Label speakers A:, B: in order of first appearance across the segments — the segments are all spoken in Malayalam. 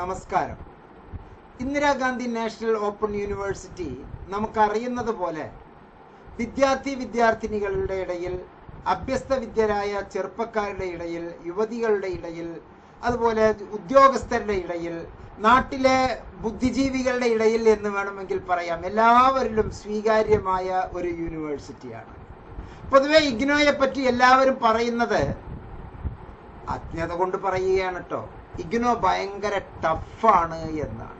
A: നമസ്കാരം. ഇന്ദിരാഗാന്ധി നാഷണൽ ഓപ്പൺ യൂണിവേഴ്സിറ്റി നമുക്കറിയുന്നത് പോലെ വിദ്യാർത്ഥി വിദ്യാർത്ഥിനികളുടെ ഇടയിൽ അഭ്യസ്ത വിദ്യരായ ചെറുപ്പക്കാരുടെ ഇടയിൽ യുവതികളുടെ ഇടയിൽ അതുപോലെ ഉദ്യോഗസ്ഥരുടെ ഇടയിൽ നാട്ടിലെ ബുദ്ധിജീവികളുടെ ഇടയിൽ എന്ന് വേണമെങ്കിൽ പറയാം. എല്ലാവരിലും സ്വീകാര്യമായ ഒരു യൂണിവേഴ്സിറ്റിയാണ്. പൊതുവെ ഇഗ്നോയെ പറ്റി എല്ലാവരും പറയുന്നത് അജ്ഞത കൊണ്ട് പറയുകയാണ് കേട്ടോ ഇഗ്നോ ഭയങ്കര ടഫാണ് എന്നാണ്.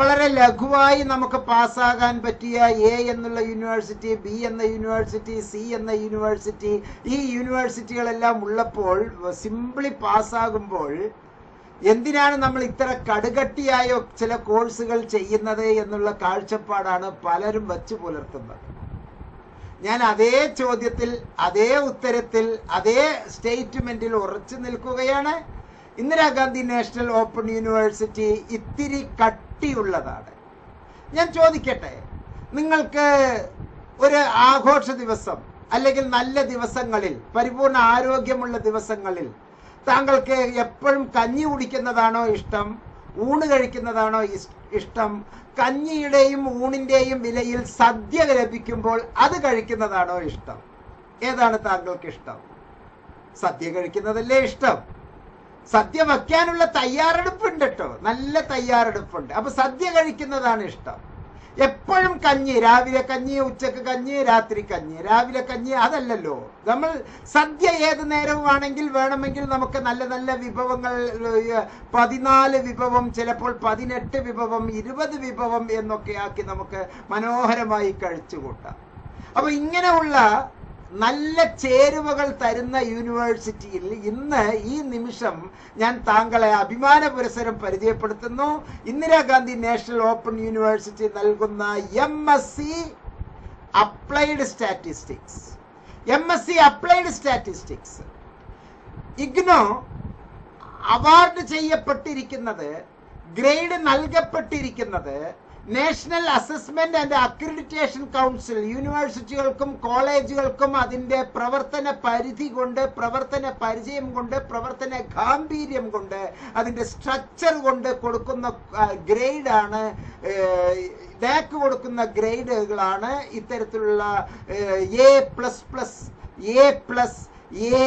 A: വളരെ ലഘുവായി നമുക്ക് പാസ്സാകാൻ പറ്റിയ എ എന്നുള്ള യൂണിവേഴ്സിറ്റി ബി എന്ന യൂണിവേഴ്സിറ്റി സി എന്ന യൂണിവേഴ്സിറ്റി ഈ യൂണിവേഴ്സിറ്റികളെല്ലാം ഉള്ളപ്പോൾ സിംപിളി പാസ്സാകുമ്പോൾ എന്തിനാണ് നമ്മൾ ഇത്ര കടുകട്ടിയായോ ചില കോഴ്സുകൾ ചെയ്യുന്നത് എന്നുള്ള കാഴ്ചപ്പാടാണ് പലരും വച്ചു പുലർത്തുന്നത്. ഞാൻ അതേ ചോദ്യത്തിൽ അതേ ഉത്തരത്തിൽ അതേ സ്റ്റേറ്റ്മെന്റിൽ ഉറച്ചു നിൽക്കുകയാണ്. ഇന്ദിരാഗാന്ധി നാഷണൽ ഓപ്പൺ യൂണിവേഴ്സിറ്റി ഇത്തിരി കട്ടിയുള്ളതാണ്. ഞാൻ ചോദിക്കട്ടെ നിങ്ങൾക്ക് ഒരു ആഘോഷ ദിവസം അല്ലെങ്കിൽ നല്ല ദിവസങ്ങളിൽ പരിപൂർണ ആരോഗ്യമുള്ള ദിവസങ്ങളിൽ താങ്കൾക്ക് എപ്പോഴും കഞ്ഞി കുടിക്കുന്നതാണോ ഇഷ്ടം? ഊണ് കഴിക്കുന്നതാണോ ഇഷ്ടം? കഞ്ഞിയുടെയും ഊണിന്റെയും വിലയിൽ സദ്യ ലഭിക്കുമ്പോൾ അത് കഴിക്കുന്നതാണോ ഇഷ്ടം? ഏതാണ് താങ്കൾക്ക് ഇഷ്ടം? സദ്യ കഴിക്കുന്നതല്ലേ ഇഷ്ടം? സദ്യ വയ്ക്കാനുള്ള തയ്യാറെടുപ്പുണ്ട് കേട്ടോ നല്ല തയ്യാറെടുപ്പുണ്ട്. അപ്പൊ സദ്യ കഴിക്കുന്നതാണ് ഇഷ്ടം. എപ്പോഴും കഞ്ഞി രാവിലെ കഞ്ഞി ഉച്ചയ്ക്ക് കഞ്ഞി രാത്രി കഞ്ഞി. രാവിലെ കഞ്ഞി അതല്ലല്ലോ. നമ്മൾ സദ്യ ഏത് നേരവുമാണെങ്കിൽ വേണമെങ്കിൽ നമുക്ക് നല്ല നല്ല വിഭവങ്ങൾ പതിനാല് വിഭവം ചിലപ്പോൾ പതിനെട്ട് വിഭവം ഇരുപത് വിഭവം എന്നൊക്കെ ആക്കി നമുക്ക് മനോഹരമായി കഴിച്ചുകൂട്ടാം. അപ്പൊ ഇങ്ങനെയുള്ള നല്ല ചേരുവകൾ തരുന്ന യൂണിവേഴ്സിറ്റിയിൽ ഇന്ന് ഈ നിമിഷം ഞാൻ താങ്കളെ അഭിമാന പുരസരം പരിചയപ്പെടുത്തുന്നു. ഇന്ദിരാഗാന്ധി നാഷണൽ ഓപ്പൺ യൂണിവേഴ്സിറ്റി നൽകുന്ന M S C applied statistics M S C applied statistics IGNOU award ചെയ്യപ്പെട്ടിരിക്കുന്നത് ഗ്രേഡ് നൽകപ്പെട്ടിരിക്കുന്നത് national assessment and accreditation council യൂണിവേഴ്സിറ്റികൾക്കും കോളേജുകൾക്കും അതിന്റെ പ്രവർത്തന പരിധി കൊണ്ട് പ്രവർത്തന പരിചയം കൊണ്ട് പ്രവർത്തന ഗാംഭീര്യം കൊണ്ട് അതിന്റെ സ്ട്രക്ചർ കൊണ്ട് കൊടുക്കുന്ന ഗ്രേഡാണ് ഡാക്ക് കൊടുക്കുന്ന ഗ്രേഡുകളാണ് ഇത്തരത്തിലുള്ള A plus plus A plus A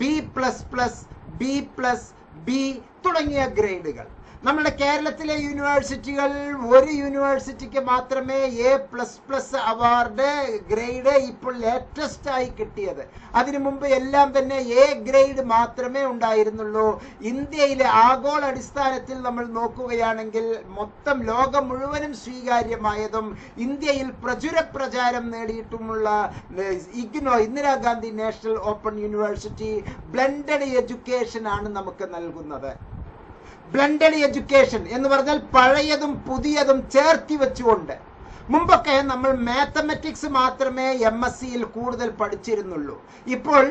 A: B plus plus B plus B തുടങ്ങിയ ഗ്രേഡുകൾ. നമ്മുടെ കേരളത്തിലെ യൂണിവേഴ്സിറ്റികൾ ഒരു യൂണിവേഴ്സിറ്റിക്ക് മാത്രമേ A plus plus award grade ഇപ്പോൾ ലേറ്റസ്റ്റ് ആയി കിട്ടിയത്. അതിനു മുമ്പ് എല്ലാം തന്നെ എ ഗ്രേഡ് മാത്രമേ ഉണ്ടായിരുന്നുള്ളൂ. ഇന്ത്യയിലെ ആഗോള അടിസ്ഥാനത്തിൽ നമ്മൾ നോക്കുകയാണെങ്കിൽ മൊത്തം ലോകം മുഴുവനും സ്വീകാര്യമായതും ഇന്ത്യയിൽ പ്രചുര പ്രചാരം നേടിയിട്ടുമുള്ള IGNOU Indira Gandhi national open university blended education ആണ് നമുക്ക് നൽകുന്നത്. ബ്ലെൻഡഡ് എഡ്യൂക്കേഷൻ എന്ന് പറഞ്ഞാൽ പഴയതും പുതിയതും ചേർത്തി വെച്ചുകൊണ്ട്. മുമ്പൊക്കെ നമ്മൾ മാത്തമെറ്റിക്സ് മാത്രമേ എം എസ് സിയിൽ കൂടുതൽ പഠിച്ചിരുന്നുള്ളൂ. ഇപ്പോൾ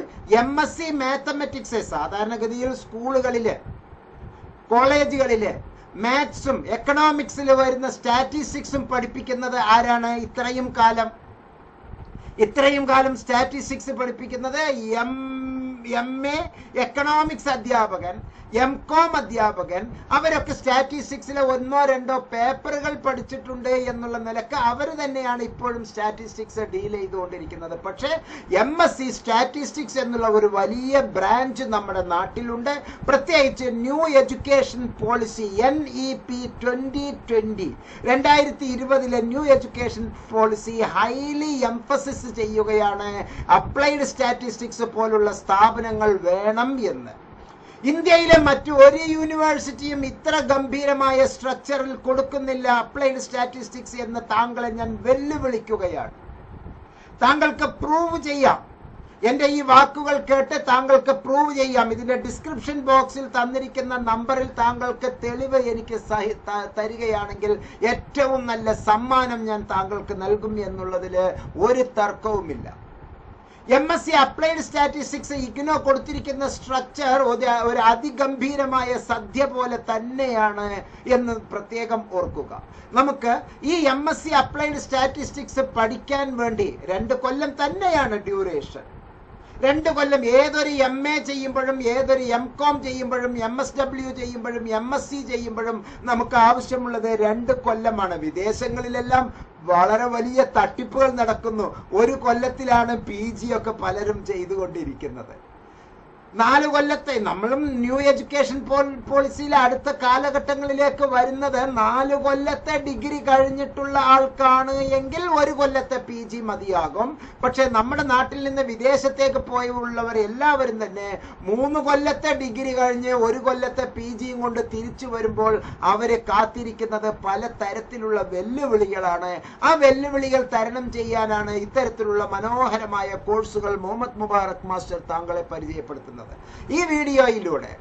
A: എം എസ് സി മാത്തമെറ്റിക്സ് സാധാരണഗതിയിൽ സ്കൂളുകളിൽ കോളേജുകളിൽ മാത്സും എക്കണോമിക്സിൽ വരുന്ന സ്റ്റാറ്റിസ്റ്റിക്സും പഠിപ്പിക്കുന്നത് ആരാണ്? ഇത്രയും കാലം. ഇത്രയും കാലം സ്റ്റാറ്റിസ്റ്റിക്സ് പഠിപ്പിക്കുന്നത് എം എം എ എക്കണോമിക്സ് അധ്യാപകൻ എം കോം അധ്യാപകൻ അവരൊക്കെ സ്റ്റാറ്റിസ്റ്റിക്സിലെ ഒന്നോ രണ്ടോ പേപ്പറുകൾ പഠിച്ചിട്ടുണ്ട് എന്നുള്ള നിലയ്ക്ക് അവർ തന്നെയാണ് ഇപ്പോഴും സ്റ്റാറ്റിസ്റ്റിക്സ് ഡീൽ ചെയ്തുകൊണ്ടിരിക്കുന്നത്. പക്ഷേ എം എസ് സി സ്റ്റാറ്റിസ്റ്റിക്സ് എന്നുള്ള ഒരു വലിയ ബ്രാഞ്ച് നമ്മുടെ നാട്ടിലുണ്ട്. പ്രത്യേകിച്ച് new education policy N E P twenty twenty രണ്ടായിരത്തി ഇരുപതിലെ new education policy highly emphasis ചെയ്യുകയാണ്. അപ്ലൈഡ് സ്റ്റാറ്റിസ്റ്റിക്സ് പോലുള്ള സ്ഥാപനങ്ങൾ വേണം എന്ന്. ഇന്ത്യയിലെ മറ്റു ഒരു യൂണിവേഴ്സിറ്റിയും ഇത്ര ഗംഭീരമായ സ്ട്രക്ചറിൽ കൊടുക്കുന്നില്ല അപ്ലൈഡ് സ്റ്റാറ്റിസ്റ്റിക്സ് എന്ന് താങ്കളെ ഞാൻ വെല്ലുവിളിക്കുകയാണ്. താങ്കൾക്ക് പ്രൂവ് ചെയ്യാം. എന്റെ ഈ വാക്കുകൾ കേട്ട് താങ്കൾക്ക് പ്രൂവ് ചെയ്യാം. ഇതിന്റെ ഡിസ്ക്രിപ്ഷൻ ബോക്സിൽ തന്നിരിക്കുന്ന നമ്പറിൽ താങ്കൾക്ക് തെളിവ് എനിക്ക് സഹി- തരികയാണെങ്കിൽ ഏറ്റവും നല്ല സമ്മാനം ഞാൻ താങ്കൾക്ക് നൽകും എന്നുള്ളതിൽ ഒരു തർക്കവുമില്ല. M S C applied statistics IGNOU കൊടുത്തിരിക്കുന്ന സ്ട്രക്ചർ ഒരു അതിഗംഭീരമായ സദ്യ പോലെ തന്നെയാണ് എന്ന് പ്രത്യേകം ഓർക്കുക. നമുക്ക് ഈ M S C applied statistics പഠിക്കാൻ വേണ്ടി രണ്ട് കൊല്ലം തന്നെയാണ് ഡ്യൂറേഷൻ രണ്ട് കൊല്ലം ഏതൊരു എം എ ചെയ്യുമ്പോഴും ഏതൊരു എം കോം ചെയ്യുമ്പോഴും എം എസ് ഡബ്ല്യു ചെയ്യുമ്പോഴും എം എസ് സി ചെയ്യുമ്പോഴും നമുക്ക് ആവശ്യമുള്ളത് രണ്ട് കൊല്ലമാണ്. വിദേശങ്ങളിലെല്ലാം വളരെ വലിയ തട്ടിപ്പുകൾ നടക്കുന്നു. ഒരു കൊല്ലത്തിലാണ് പി ഒക്കെ പലരും ചെയ്തുകൊണ്ടിരിക്കുന്നത്. നാല് കൊല്ലത്തെ നമ്മളും ന്യൂ എഡ്യൂക്കേഷൻ പോളിസിയിലെ അടുത്ത കാലഘട്ടങ്ങളിലേക്ക് വരുന്നത് നാല് കൊല്ലത്തെ ഡിഗ്രി കഴിഞ്ഞിട്ടുള്ള ആൾക്കാണ് എങ്കിൽ ഒരു കൊല്ലത്തെ പി ജി മതിയാകും. പക്ഷെ നമ്മുടെ നാട്ടിൽ നിന്ന് വിദേശത്തേക്ക് പോയുള്ളവർ എല്ലാവരും തന്നെ മൂന്ന് കൊല്ലത്തെ ഡിഗ്രി കഴിഞ്ഞ് ഒരു കൊല്ലത്തെ പി ജിയും കൊണ്ട് തിരിച്ചു വരുമ്പോൾ അവരെ കാത്തിരിക്കുന്നത് പല തരത്തിലുള്ള വെല്ലുവിളികളാണ്. ആ വെല്ലുവിളികൾ തരണം ചെയ്യാനാണ് ഇത്തരത്തിലുള്ള മനോഹരമായ കോഴ്സുകൾ മുഹമ്മദ് മുബാറക് മാസ്റ്റർ താങ്കളെ പരിചയപ്പെടുത്തുന്നത്. ഈ വീഡിയോയിലൂടെ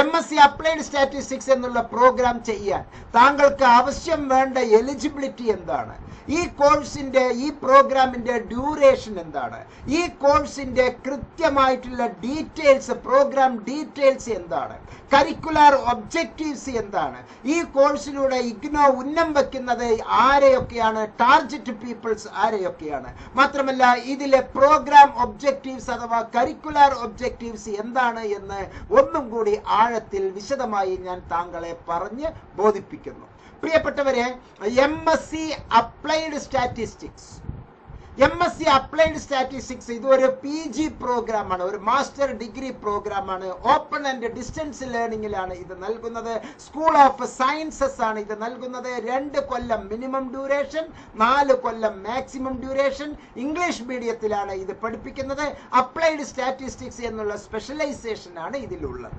A: M S C applied statistics എന്നുള്ള പ്രോഗ്രാം ചെയ്യാൻ താങ്കൾക്ക് ആവശ്യം വേണ്ട എലിജിബിലിറ്റി എന്താണ്? ഈ കോഴ്സിന്റെ ഈ പ്രോഗ്രാമിന്റെ ഡ്യൂറേഷൻ എന്താണ്? ഈ കോഴ്സിന്റെ കൃത്യമായിട്ടുള്ള ഡീറ്റെയിൽസ് പ്രോഗ്രാം ഡീറ്റെയിൽസ് എന്താണ്? കരിക്കുലർ ഒബ്ജക്റ്റീവ്സ് എന്താണ്? ഈ കോഴ്സിലൂടെ ഇഗ്നോ ഉന്നം വയ്ക്കുന്നത് ആരെയൊക്കെയാണ്? ടാർജറ്റ് പീപ്പിൾസ് ആരെയൊക്കെയാണ്? മാത്രമല്ല ഇതിലെ പ്രോഗ്രാം ഒബ്ജക്റ്റീവ്സ് അഥവാ കരിക്കുലർ ഒബ്ജക്റ്റീവ്സ് എന്താണ് എന്ന് ഒന്നും കൂടി ആഴത്തിൽ വിശദമായി ഞാൻ താങ്കളെ പറഞ്ഞ് ബോധിപ്പിക്കുന്നു. പ്രിയപ്പെട്ടവരെ M S C applied statistics M S C applied statistics ഇത് ഒരു പി ജി പ്രോഗ്രാമാണ് ഒരു മാസ്റ്റർ ഡിഗ്രി പ്രോഗ്രാമാണ് ഓപ്പൺ ആൻഡ് ഡിസ്റ്റൻസ് ലേണിംഗിലാണ് ഇത് നൽകുന്നത്. സ്കൂൾ ഓഫ് സയൻസസ് ആണ് ഇത് നൽകുന്നത്. രണ്ട് കൊല്ലം മിനിമം ഡ്യൂറേഷൻ നാല് കൊല്ലം മാക്സിമം ഡ്യൂറേഷൻ ഇംഗ്ലീഷ് മീഡിയത്തിലാണ് ഇത് പഠിപ്പിക്കുന്നത്. അപ്ലൈഡ് സ്റ്റാറ്റിസ്റ്റിക്സ് എന്നുള്ള സ്പെഷ്യലൈസേഷൻ ആണ് ഇതിലുള്ളത്.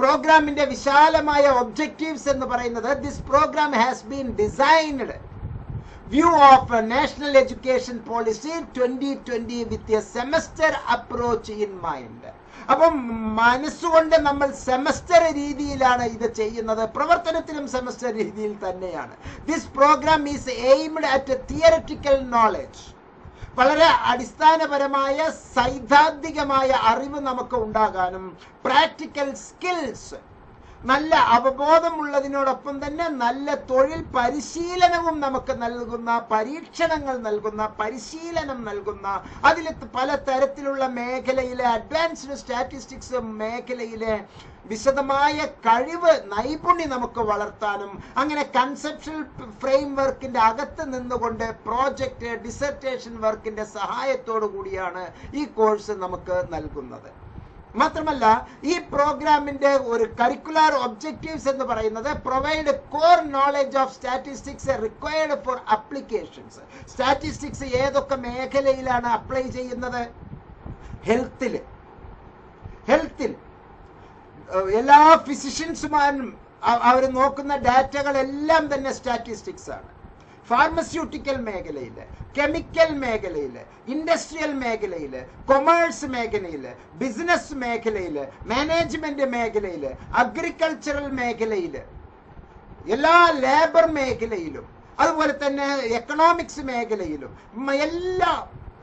A: പ്രോഗ്രാമിന്റെ വിശാലമായ ഒബ്ജക്റ്റീവ്സ് എന്ന് പറയുന്നത് this programme has been designed view of national education policy twenty twenty with a semester approach in mind അപ്പം മനസ്സുകൊണ്ട് നമ്മൾ സെമസ്റ്റർ രീതിയിലാണ് ഇത് ചെയ്യുന്നത്. പ്രവർത്തനത്തിലും സെമസ്റ്റർ രീതിയിൽ തന്നെയാണ്. This programme is aimed at theoretical knowledge വളരെ അടിസ്ഥാനപരമായ സൈദ്ധാന്തികമായ അറിവ് നമുക്ക് ഉണ്ടാകാനും പ്രാക്ടിക്കൽ സ്കിൽസ് നല്ല അവബോധമുള്ളതിനോടൊപ്പം തന്നെ നല്ല തൊഴിൽ പരിശീലനവും നമുക്ക് നൽകുന്ന പരീക്ഷണങ്ങൾ നൽകുന്ന പരിശീലനം നൽകുന്ന അതിൽ പല തരത്തിലുള്ള മേഖലയിലെ അഡ്വാൻസ്ഡ് സ്റ്റാറ്റിസ്റ്റിക്സ് മേഖലയിലെ വിശദമായ കഴിവ് നൈപുണ്യം നമുക്ക് വളർത്താനും അങ്ങനെ കൺസെപ്ഷൽ ഫ്രെയിം വർക്കിന്റെ അകത്ത് നിന്നുകൊണ്ട് പ്രോജക്റ്റ് ഡിസർട്ടേഷൻ വർക്കിന്റെ സഹായത്തോടു കൂടിയാണ് ഈ കോഴ്സ് നമുക്ക് നൽകുന്നത്. മാത്രമല്ല ഈ പ്രോഗ്രാമിന്റെ ഒരു കരിക്കുലാർ ഒബ്ജക്റ്റീവ്സ് എന്ന് പറയുന്നത് provide core knowledge of statistics required for applications statistics ഏതൊക്കെ മേഖലയിലാണ് അപ്ലൈ ചെയ്യുന്നത്? ഹെൽത്തിൽ ഹെൽത്തിൽ എല്ലാ ഫിസിഷ്യൻസുമാരും അവർ നോക്കുന്ന ഡാറ്റകളെല്ലാം തന്നെ സ്റ്റാറ്റിസ്റ്റിക്സ് ആണ്. ഫാർമസ്യൂട്ടിക്കൽ മേഖലയിൽ കെമിക്കൽ മേഖലയിൽ ഇൻഡസ്ട്രിയൽ മേഖലയിൽ കൊമേഴ്സ് മേഖലയിൽ ബിസിനസ് മേഖലയിൽ മാനേജ്മെന്റ് മേഖലയിൽ അഗ്രികൾച്ചറൽ മേഖലയിൽ എല്ലാ ലേബർ മേഖലയിലും അതുപോലെ തന്നെ എക്കണോമിക്സ് മേഖലയിലും എല്ലാ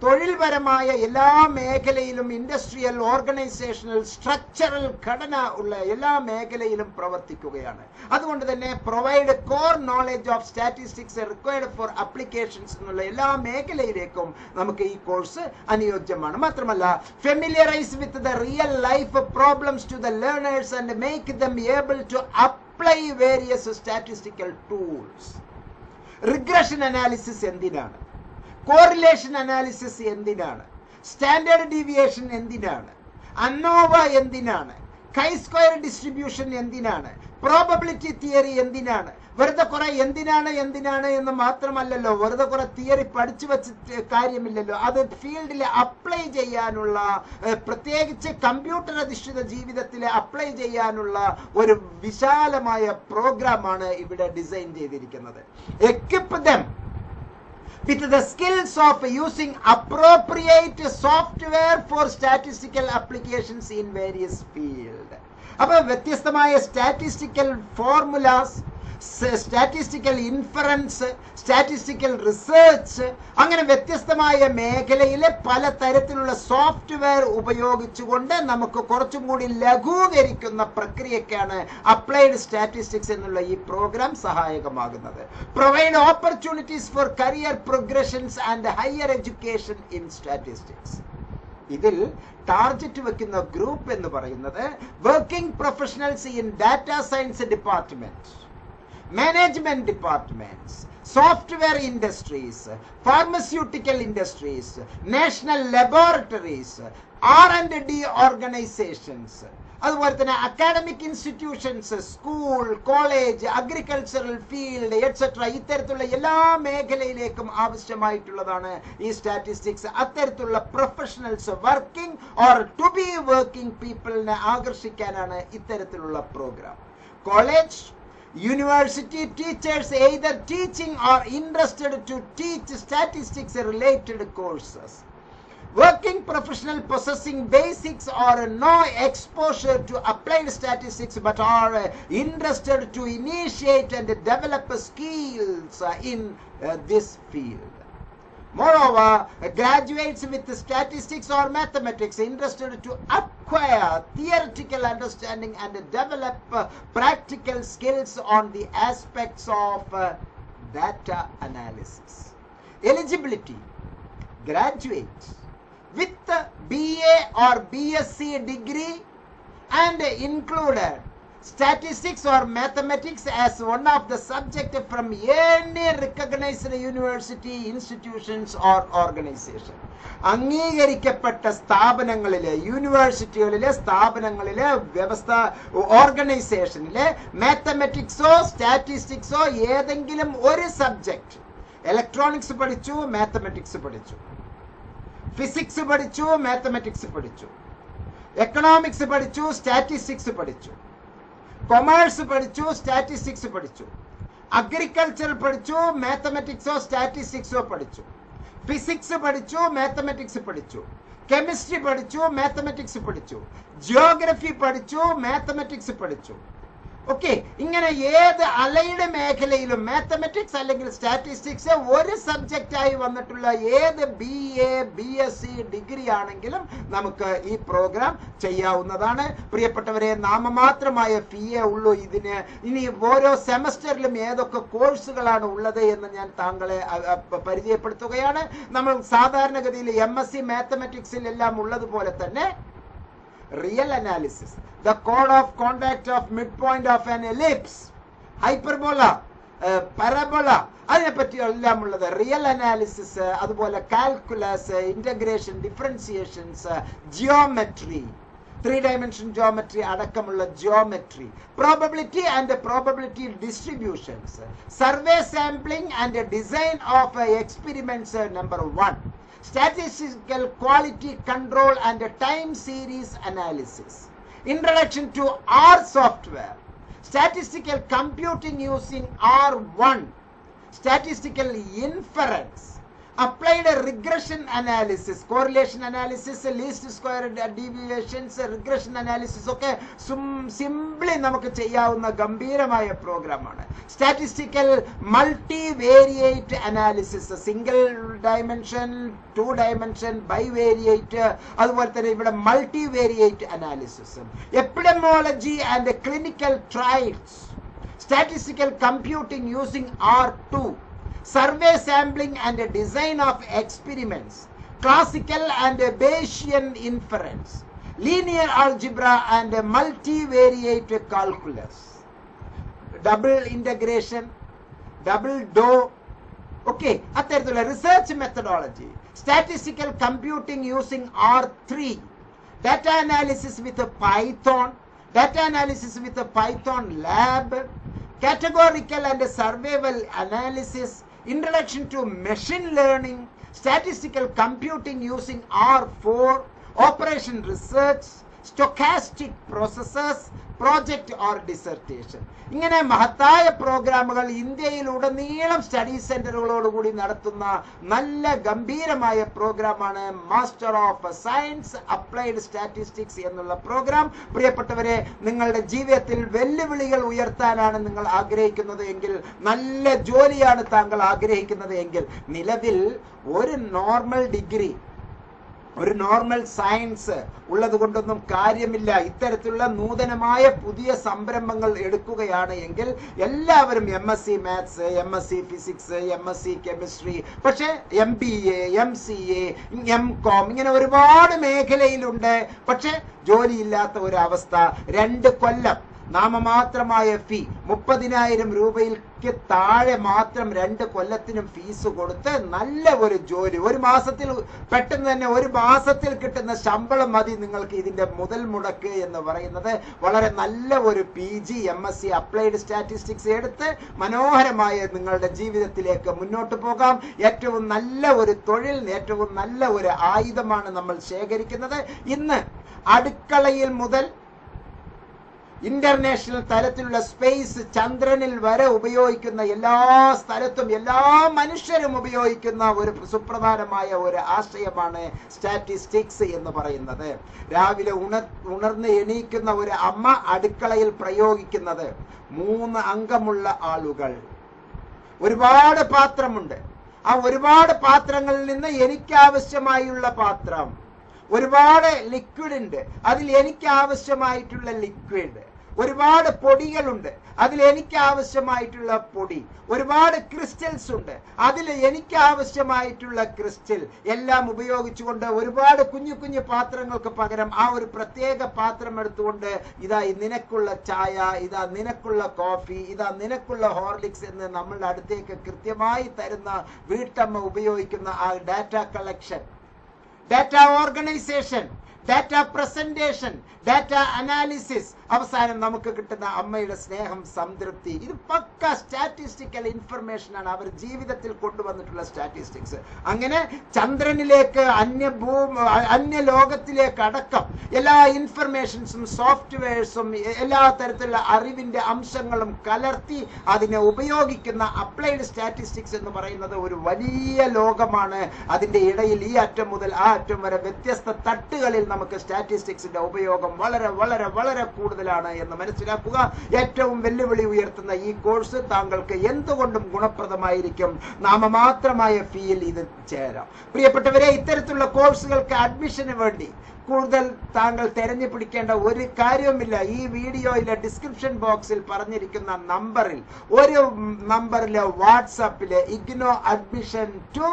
A: തൊഴിൽപരമായ എല്ലാ മേഖലയിലും ഇൻഡസ്ട്രിയൽ ഓർഗനൈസേഷണൽ സ്ട്രക്ചറൽ ഘടന ഉള്ള എല്ലാ മേഖലയിലും പ്രവർത്തിക്കുകയാണ്. അതുകൊണ്ട് തന്നെ provide core knowledge of statistics required for applications എന്നുള്ള എല്ലാ മേഖലയിലേക്കും നമുക്ക് ഈ കോഴ്സ് അനുയോജ്യമാണ്. മാത്രമല്ല familiarise with the real life problems to the learners and make them able to apply various statistical tools regression analysis എന്തിനാണ്? കോറിലേഷൻ അനാലിസിസ് എന്തിനാണ്? സ്റ്റാൻഡേർഡ് ഡീവിയേഷൻ എന്തിനാണ്? അന്നോവ എന്തിനാണ്? കൈ സ്ക്വയർ ഡിസ്ട്രിബ്യൂഷൻ എന്തിനാണ്? പ്രോബബിലിറ്റി തിയറി എന്തിനാണ്? വെറുതെ കുറെ എന്തിനാണ് എന്തിനാണ് എന്ന് മാത്രമല്ലല്ലോ വെറുതെ കുറെ തിയറി പഠിച്ചു വെച്ച് കാര്യമില്ലല്ലോ. അത് ഫീൽഡിൽ അപ്ലൈ ചെയ്യാനുള്ള പ്രത്യേകിച്ച് കമ്പ്യൂട്ടർ അധിഷ്ഠിത ജീവിതത്തിൽ അപ്ലൈ ചെയ്യാനുള്ള ഒരു വിശാലമായ പ്രോഗ്രാമാണ് ഇവിടെ ഡിസൈൻ ചെയ്തിരിക്കുന്നത്. Equip them with the skills of using appropriate software for statistical applications in various field അപ്പൊ വ്യത്യസ്തമായ statistical formulas statistical inference statistical research അങ്ങനെ വ്യത്യസ്തമായ മേഖലയിലെ പല തരത്തിലുള്ള സോഫ്റ്റ്വെയർ ഉപയോഗിച്ചുകൊണ്ട് നമുക്ക് കുറച്ചും കൂടി ലഘൂകരിക്കുന്ന പ്രക്രിയക്കാണ് അപ്ലൈഡ് സ്റ്റാറ്റിസ്റ്റിക്സ് എന്നുള്ള ഈ programme സഹായകമാകുന്നത്. Provide opportunities for career progressions and higher education in statistics ഇതിൽ ടാർഗറ്റ് വെക്കുന്ന ഗ്രൂപ്പ് എന്ന് പറയുന്നത് working professionals in data science department management departments software industries pharmaceutical industries national laboratories R and D organisations അതുപോലെ തന്നെ academic institutions school college agricultural field etcetera ഇത്തരത്തിലുള്ള എല്ലാ മേഖലയിലേക്കും ആവശ്യമായിട്ടുള്ളതാണ് ഈ സ്റ്റാറ്റിസ്റ്റിക്സ് അത്തരത്തിലുള്ള professionals working or to be working പീപ്പിളിനെ ആകർഷിക്കാനാണ് ഇത്തരത്തിലുള്ള programme college University teachers either teaching or interested to teach statistics related courses. Working professional possessing basics or no exposure to applied statistics but are interested to initiate and develop skills in uh, this field. Moreover, graduates with statistics or mathematics interested to acquire theoretical understanding and develop uh, practical skills on the aspects of uh, data analysis. Eligibility graduate with BA or BSc degree and included statistics or mathematics as one of the subject from any recognized university institutions or organization. അംഗീകരിക്കപ്പെട്ട സ്ഥാപനങ്ങളിലെ യൂണിവേഴ്സിറ്റികളിലെ സ്ഥാപനങ്ങളിലെ വ്യവസ്ഥ ഓർഗനൈസേഷനിലെ മാത്തമെറ്റിക്സോ സ്റ്റാറ്റിസ്റ്റിക്സോ ഏതെങ്കിലും ഒരു സബ്ജക്റ്റ് ഇലക്ട്രോണിക്സ് പഠിച്ചു മാത്തമെറ്റിക്സ് പഠിച്ചു. ഫിസിക്സ് പഠിച്ചു മാത്തമെറ്റിക്സ് പഠിച്ചു. എക്കണോമിക്സ് പഠിച്ചു സ്റ്റാറ്റിസ്റ്റിക്സ് പഠിച്ചു. കൊമേഴ്സ് പഠിച്ചു സ്റ്റാറ്റിസ്റ്റിക്സ് പഠിച്ചു. അഗ്രികൾച്ചർ പഠിച്ചു മാത്തമെറ്റിക്സോ സ്റ്റാറ്റിസ്റ്റിക്സോ പഠിച്ചു. ഫിസിക്സ് പഠിച്ചു മാത്തമെറ്റിക്സ് പഠിച്ചു. കെമിസ്ട്രി പഠിച്ചു മാത്തമെറ്റിക്സ് പഠിച്ചു. ജിയോഗ്രഫി പഠിച്ചു മാത്തമെറ്റിക്സ് പഠിച്ചു. ഓക്കെ ഇങ്ങനെ ഏത് അലയുടെ മേഖലയിലും മാത്തമെറ്റിക്സ് അല്ലെങ്കിൽ സ്റ്റാറ്റിസ്റ്റിക്സ് ഒരു സബ്ജക്റ്റ് ആയി വന്നിട്ടുള്ള ഏത് B A B S C degree ആണെങ്കിലും നമുക്ക് ഈ പ്രോഗ്രാം ചെയ്യാവുന്നതാണ്. പ്രിയപ്പെട്ടവരെ നാമമാത്രമായ എ ഉള്ളൂ ഇതിന്. ഇനി ഓരോ സെമസ്റ്ററിലും ഏതൊക്കെ കോഴ്സുകളാണ് ഉള്ളത് എന്ന് ഞാൻ താങ്കളെ പരിചയപ്പെടുത്തുകയാണ്. നമ്മൾ സാധാരണഗതിയിൽ എം എസ് സി മാത്തമെറ്റിക്സിൽ എല്ലാം ഉള്ളതുപോലെ തന്നെ real analysis. The code of conduct of midpoint of an ellipse hyperbola parabola അതിനെപ്പറ്റി എല്ലാം ഉള്ളത് റിയൽ അനാലിസിസ് അതുപോലെ calculus integration differentiations geometry three dimension geometry അടക്കമുള്ള geometry probability and probability distributions survey sampling and design of experiments number one statistical quality control and time series analysis. Introduction to r software. Statistical computing using r1 statistical inference applied regression analysis correlation analysis least square deviations regression analysis ഒക്കെ സിംപ്ലി നമുക്ക് ചെയ്യാവുന്ന ഗംഭീരമായ പ്രോഗ്രാമാണ് statistical multivariate analysis single dimension two dimension bivariate അതുപോലെ തന്നെ ഇവിടെ multivariate analysis epidemiology and clinical trials statistical computing using R R2, survey sampling and design of experiments, classical and Bayesian inference, linear algebra and multivariate calculus, double integration, double DO, okay, അത്തരത്തിലുള്ള research methodology statistical computing using R three data analysis with Python data analysis with a Python lab, categorical and survival analysis, introduction to machine learning, statistical computing using R4, operation research, stochastic processes project or dissertation ഇങ്ങനെ മഹത്തായ പ്രോഗ്രാമുകൾ ഇന്ത്യയിലുടനീളം സ്റ്റഡി സെന്ററുകളോടുകൂടി നടത്തുന്ന നല്ല ഗംഭീരമായ പ്രോഗ്രാമാണ് master of science applied statistics എന്നുള്ള പ്രോഗ്രാം. പ്രിയപ്പെട്ടവരെ നിങ്ങളുടെ ജീവിതത്തിൽ വെല്ലുവിളികൾ ഉയർത്താനാണ് നിങ്ങൾ ആഗ്രഹിക്കുന്നത് എങ്കിൽ നല്ല ജോലിയാണ് താങ്കൾ ആഗ്രഹിക്കുന്നത് എങ്കിൽ നിലവിൽ ഒരു നോർമൽ ഡിഗ്രി ഒരു നോർമൽ സയൻസ് ഉള്ളത് കൊണ്ടൊന്നും കാര്യമില്ല. ഇത്തരത്തിലുള്ള നൂതനമായ പുതിയ സംരംഭങ്ങൾ എടുക്കുകയാണ് എങ്കിൽ എല്ലാവരും M S C maths M S C physics M S C chemistry പക്ഷേ M B A M C A M com ഇങ്ങനെ ഒരുപാട് മേഖലയിലുണ്ട്. പക്ഷെ ജോലിയില്ലാത്ത ഒരു അവസ്ഥ രണ്ട് കൊല്ലം നാമമാത്രമായ ഫീ മുപ്പതിനായിരം രൂപയ്ക്ക് താഴെ മാത്രം രണ്ട് കൊല്ലത്തിനും ഫീസ് കൊടുത്ത് നല്ല ഒരു ജോലി. ഒരു മാസത്തിൽ പെട്ടെന്ന് തന്നെ ഒരു മാസത്തിൽ കിട്ടുന്ന ശമ്പളം മതി നിങ്ങൾക്ക് ഇതിന്റെ മുതൽ മുടക്ക് എന്ന് പറയുന്നത്. വളരെ നല്ല ഒരു P G M S C applied statistics എടുത്ത് മനോഹരമായ നിങ്ങളുടെ ജീവിതത്തിലേക്ക് മുന്നോട്ട് പോകാം. ഏറ്റവും നല്ല ഒരു തൊഴിൽ ഏറ്റവും നല്ല ഒരു ആയുധമാണ് നമ്മൾ ശേഖരിക്കുന്നത്. ഇന്ന് അടുക്കളയിൽ മുതൽ ഇന്റർനാഷണൽ തലത്തിലുള്ള സ്പേസ് ചന്ദ്രനിൽ വരെ ഉപയോഗിക്കുന്ന എല്ലാ സ്ഥലത്തും എല്ലാ മനുഷ്യരും ഉപയോഗിക്കുന്ന ഒരു സുപ്രധാനമായ ഒരു ആശയമാണ് സ്റ്റാറ്റിസ്റ്റിക്സ് എന്ന് പറയുന്നത്. രാവിലെ ഉണർ ഉണർന്ന് എണീക്കുന്ന ഒരു അമ്മ അടുക്കളയിൽ പ്രയോഗിക്കുന്നത്. മൂന്ന് അംഗമുള്ള ആളുകൾ. ഒരുപാട് പാത്രമുണ്ട്. ആ ഒരുപാട് പാത്രങ്ങളിൽ നിന്ന് എനിക്കാവശ്യമായുള്ള പാത്രം. ഒരുപാട് ലിക്വിഡ് ഉണ്ട്. അതിൽ എനിക്ക് ആവശ്യമായിട്ടുള്ള ലിക്വിഡ് ഒരുപാട് പൊടികളുണ്ട്. അതിൽ എനിക്ക് ആവശ്യമായിട്ടുള്ള പൊടി. ഒരുപാട് ക്രിസ്റ്റൽസ് ഉണ്ട്. അതിൽ എനിക്ക് ആവശ്യമായിട്ടുള്ള ക്രിസ്റ്റൽ എല്ലാം ഉപയോഗിച്ചുകൊണ്ട് ഒരുപാട് കുഞ്ഞു കുഞ്ഞു പാത്രങ്ങൾക്ക് പകരം ആ ഒരു പ്രത്യേക പാത്രം എടുത്തുകൊണ്ട് ഇതാ നിനക്കുള്ള ചായ ഇതാ നിനക്കുള്ള കോഫി ഇതാ നിനക്കുള്ള ഹോർലിക്സ് എന്ന് നമ്മളുടെ അടുത്തേക്ക് കൃത്യമായി തരുന്ന വീട്ടമ്മ ഉപയോഗിക്കുന്ന ആ data collection. Data organisation data presentation data analysis അവസാനം നമുക്ക് കിട്ടുന്ന അമ്മയുടെ സ്നേഹം സംതൃപ്തി. ഇത് പക്ക സ്റ്റാറ്റിസ്റ്റിക്കൽ ഇൻഫർമേഷൻ ആണ് അവർ ജീവിതത്തിൽ കൊണ്ടുവന്നിട്ടുള്ള സ്റ്റാറ്റിസ്റ്റിക്സ് അങ്ങനെ ചന്ദ്രനിലേക്ക് അന്യ ഭൂ അന്യ ലോകത്തിലേക്ക് അടക്കം എല്ലാ ഇൻഫർമേഷൻസും സോഫ്റ്റ്വെയർസും എല്ലാ തരത്തിലുള്ള അറിവിന്റെ അംശങ്ങളും കലർത്തി അതിനെ ഉപയോഗിക്കുന്ന അപ്ലൈഡ് സ്റ്റാറ്റിസ്റ്റിക്സ് എന്ന് പറയുന്നത് ഒരു വലിയ ലോകമാണ്. അതിന്റെ ഇടയിൽ ഈ അറ്റം മുതൽ ആ അറ്റം വരെ വ്യത്യസ്ത തട്ടുകളിൽ നമുക്ക് സ്റ്റാറ്റിസ്റ്റിക്സിന്റെ ഉപയോഗം വളരെ വളരെ വളരെ കൂടുതലാണ് എന്ന് മനസ്സിലാക്കുക. ഏറ്റവും വെല്ലുവിളി ഉയർത്തുന്ന ഈ കോഴ്സ് താങ്കൾക്ക് എന്തുകൊണ്ടും ഗുണപ്രദമായിരിക്കും? നാമമാത്രമായ ഫീൽ ഇത് ചേരാം. പ്രിയപ്പെട്ടവരെ ഇത്തരത്തിലുള്ള കോഴ്സുകൾക്ക് അഡ്മിഷന് വേണ്ടി കൂടുതൽ താങ്കൾ തെരഞ്ഞു പിടിക്കേണ്ട ഒരു കാര്യവുമില്ല. ഈ വീഡിയോയിലെ ഡിസ്ക്രിപ്ഷൻ ബോക്സിൽ പറഞ്ഞിരിക്കുന്ന നമ്പറിൽ ഒരു നമ്പറിലെ വാട്സാപ്പിലെ IGNOU admission to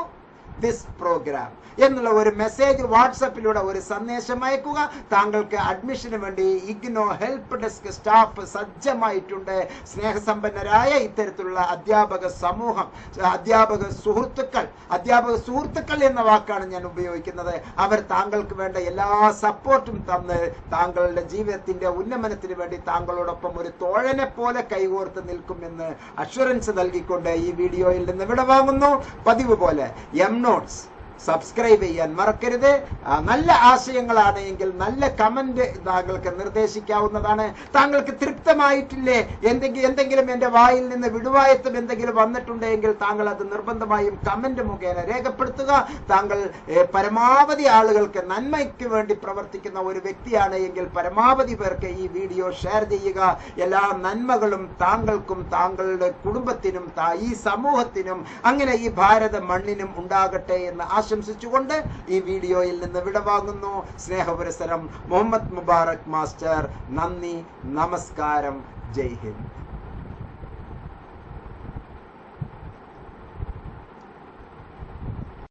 A: this programme. എന്നുള്ള ഒരു മെസ്സേജ് വാട്സപ്പിലൂടെ ഒരു സന്ദേശം അയക്കുക. താങ്കൾക്ക് അഡ്മിഷന് വേണ്ടി ഇഗ്നോ ഹെൽപ്പ് ഡെസ്ക് സ്റ്റാഫ് സജ്ജമായിട്ടുണ്ട്. സ്നേഹസമ്പന്നരായ ഇത്തരത്തിലുള്ള അധ്യാപക സമൂഹം അധ്യാപക സുഹൃത്തുക്കൾ അധ്യാപക സുഹൃത്തുക്കൾ എന്ന വാക്കാണ് ഞാൻ ഉപയോഗിക്കുന്നത്. അവർ താങ്കൾക്ക് വേണ്ട എല്ലാ സപ്പോർട്ടും തന്ന് താങ്കളുടെ ജീവിതത്തിന്റെ ഉന്നമനത്തിന് വേണ്ടി താങ്കളോടൊപ്പം ഒരു തോഴനെ പോലെ കൈകോർത്ത് നിൽക്കുമെന്ന് അഷുറൻസ് നൽകിക്കൊണ്ട് ഈ വീഡിയോയിൽ നിന്ന് വിടവാങ്ങുന്നു. പതിവ് പോലെ എം നോട്ട്സ് സബ്സ്ക്രൈബ് ചെയ്യാൻ മറക്കരുത്. നല്ല ആശയങ്ങളാണ് എങ്കിൽ നല്ല കമന്റ് താങ്കൾക്ക് നിർദ്ദേശിക്കാവുന്നതാണ്. താങ്കൾക്ക് തൃപ്തമായിട്ടില്ലേ? എന്തെങ്കിലും എന്തെങ്കിലും എന്റെ വായിൽ നിന്ന് വിടുവായത്വം എന്തെങ്കിലും വന്നിട്ടുണ്ടെങ്കിൽ താങ്കൾ അത് നിർബന്ധമായും കമന്റ് മുഖേന രേഖപ്പെടുത്തുക. താങ്കൾ പരമാവധി ആളുകൾക്ക് നന്മയ്ക്ക് വേണ്ടി പ്രവർത്തിക്കുന്ന ഒരു വ്യക്തിയാണ് എങ്കിൽ പരമാവധി പേർക്ക് ഈ വീഡിയോ ഷെയർ ചെയ്യുക. എല്ലാ നന്മകളും താങ്കൾക്കും താങ്കളുടെ കുടുംബത്തിനും ഈ സമൂഹത്തിനും അങ്ങനെ ഈ ഭാരത മണ്ണിനും ഉണ്ടാകട്ടെ എന്ന് ആശംസിച്ചുകൊണ്ട് ഈ വീഡിയോയിൽ നിന്ന് വിടവാങ്ങുന്നു. സ്നേഹപുരസരം മുഹമ്മദ് മുബാറക് മാസ്റ്റർ. നന്ദി നമസ്കാരം. ജയ് ഹിന്ദ്.